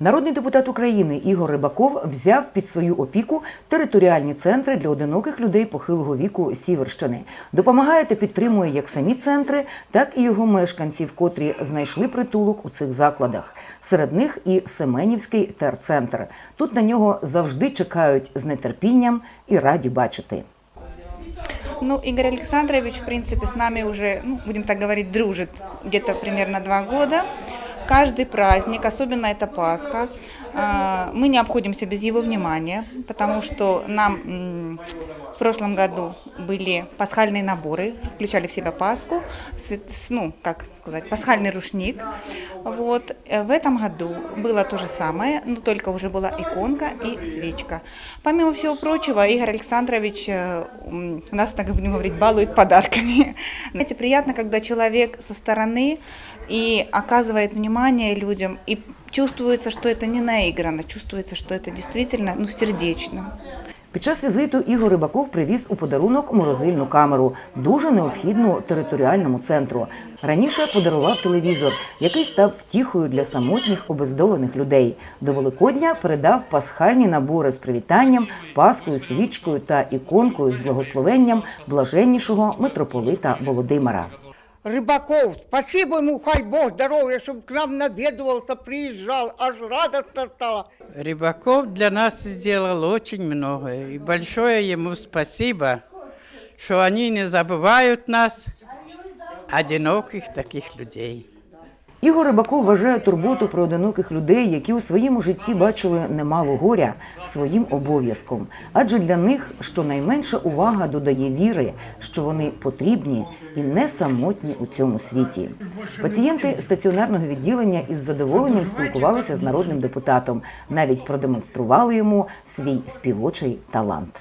Народний депутат України Ігор Рибаков взяв під свою опіку територіальні центри для одиноких людей похилого віку Сіверщини. Допомагає та підтримує як самі центри, так і його мешканців, котрі знайшли притулок у цих закладах. Серед них і Семенівський терцентр. Тут на нього завжди чекають з нетерпінням і раді бачити. Ну, Игорь Александрович, в принципе, с нами уже, ну, будем так говорить, дружит где-то примерно два года. Каждый праздник, особенно это Пасха, а, мы не обходимся без его внимания, потому что нам м, в прошлом году были пасхальные наборы, включали в себя Пасху, ну, как сказать, пасхальный рушник. Вот. Э, В этом году было то же самое, но только уже была иконка и свечка. Помимо всего прочего, Игорь Александрович э, нас, так будем говорить, балует подарками. Знаете, приятно, когда человек со стороны и оказывает внимание людям, и чувствуется, что это не наиграно, чувствуется, что это действительно ну, сердечно. Під час візиту Ігор Рибаков привіз у подарунок морозильну камеру, дуже необхідну територіальному центру. Раніше подарував телевізор, який став втіхою для самотніх обездолених людей. До Великодня передав пасхальні набори з привітанням, паскою, свічкою та іконкою з благословенням блаженнішого митрополита Володимира. Рыбаков, спасибо ему, хай Бог здоровья, чтобы к нам наведывался, приезжал, аж радостно стало. Рыбаков для нас сделал очень многое. И большое ему спасибо, что они не забывают нас, одиноких таких людей. Ігор Рибаков вважає турботу про одиноких людей, які у своєму житті бачили немало горя, своїм обов'язком. Адже для них щонайменша увага додає віри, що вони потрібні і не самотні у цьому світі. Пацієнти стаціонарного відділення із задоволенням спілкувалися з народним депутатом, навіть продемонстрували йому свій співочий талант.